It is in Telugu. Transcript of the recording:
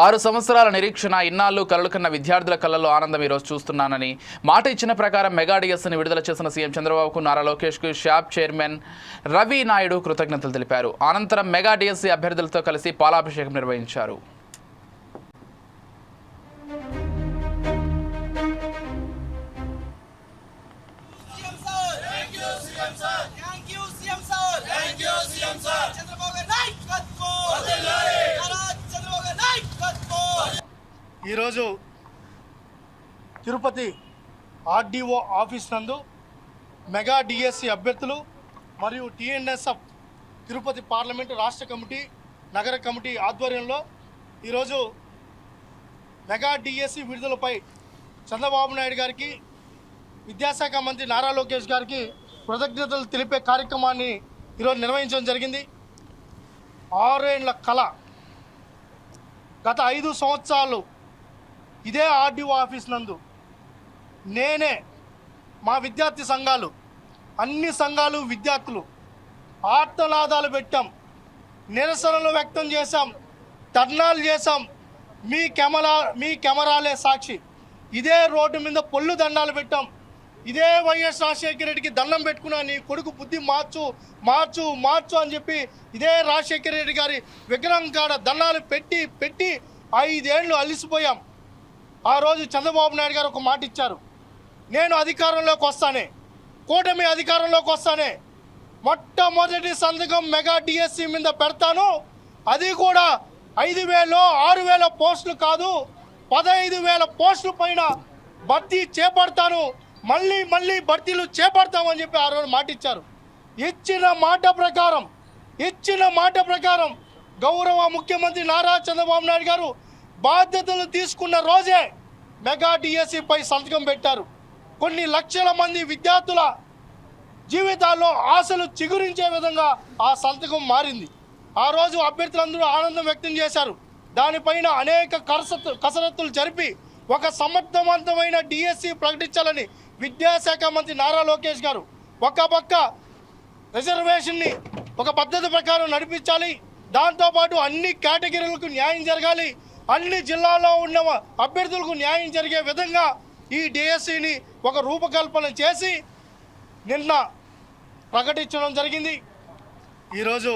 ఆరు సంవత్సరాల నిరీక్షణ ఇన్నాళ్ళు కలలు కన్న విద్యార్థుల కళ్ళలో ఆనందం ఈరోజు చూస్తున్నానని మాట ఇచ్చిన ప్రకారం మెగా డిఎస్ని విడుదల చేసిన సీఎం చంద్రబాబుకు నారా లోకేష్కు షాప్ చైర్మన్ రవి నాయుడు కృతజ్ఞతలు తెలిపారు. అనంతరం మెగాడియస్సీ అభ్యర్థులతో కలిసి పాలాభిషేకం నిర్వహించారు. ఈరోజు తిరుపతి ఆర్డీఓ ఆఫీస్ నందు మెగా డిఎస్సి అభ్యర్థులు మరియు టిఎన్ఎస్ఎఫ్ తిరుపతి పార్లమెంటు రాష్ట్ర కమిటీ నగర కమిటీ ఆధ్వర్యంలో ఈరోజు మెగా డిఎస్సి విడుదలపై చంద్రబాబు నాయుడు గారికి విద్యాశాఖ మంత్రి నారా లోకేష్ గారికి కృతజ్ఞతలు తెలిపే కార్యక్రమాన్ని ఈరోజు నిర్వహించడం జరిగింది. ఆరేళ్ళ కళ. గత ఐదు సంవత్సరాలు ఇదే ఆర్డీఓ ఆఫీస్ నందు నేనే మా విద్యార్థి సంఘాలు అన్ని సంఘాలు విద్యార్థులు ఆర్తనాదాలు పెట్టాం నిరసనలు వ్యక్తం చేశాం ధర్నాలు చేశాం. మీ కెమెరా మీ కెమెరాలే సాక్షి. ఇదే రోడ్డు మీద పొల్లు దండాలు పెట్టాం. ఇదే వైఎస్ రాజశేఖర రెడ్డికి దండం పెట్టుకున్నా నీ కొడుకు బుద్ధి మార్చు మార్చు మార్చు అని చెప్పి ఇదే రాజశేఖర రెడ్డి గారి విగ్రహం కాడ దండాలు పెట్టి పెట్టి ఐదేళ్ళు అలిసిపోయాం. ఆ రోజు చంద్రబాబు నాయుడు గారు ఒక మాట ఇచ్చారు. నేను అధికారంలోకి వస్తానే. కూటమి అధికారంలోకి వస్తానే. మొట్టమొదటి సంతకం మెగా డిఎస్సి మీద పెడతాను. అది కూడా ఐదు వేలు ఆరు వేల పోస్టులు కాదు పదహైదు వేల పోస్టుల పైన భర్తీ చేపడతాను. మళ్ళీ మళ్ళీ భర్తీలు చేపడతామని చెప్పి ఆ రోజు మాట ఇచ్చారు. ఇచ్చిన మాట ప్రకారం ఇచ్చిన మాట ప్రకారం గౌరవ ముఖ్యమంత్రి నారా చంద్రబాబు నాయుడు గారు బాధ్యతలు తీసుకున్న రోజే మెగా డిఎస్సిపై సంతకం పెట్టారు. కొన్ని లక్షల మంది విద్యార్థుల జీవితాల్లో ఆశలు చిగురించే విధంగా ఆ సంతకం మారింది. ఆ రోజు అభ్యర్థులందరూ ఆనందం వ్యక్తం చేశారు. దానిపైన అనేక కసరత్తు కసరత్తులు జరిపి ఒక సమర్థవంతమైన డిఎస్సి ప్రకటించాలని విద్యాశాఖ మంత్రి నారా లోకేష్ గారు ఒక పక్క రిజర్వేషన్ని ఒక పద్ధతి ప్రకారం నడిపించాలి. దాంతోపాటు అన్ని కేటగిరీలకు న్యాయం జరగాలి. అన్ని జిల్లాల్లో ఉన్న అభ్యర్థులకు న్యాయం జరిగే విధంగా ఈ డిఎస్సిని ఒక రూపకల్పన చేసి నిన్న ప్రకటించడం జరిగింది. ఈరోజు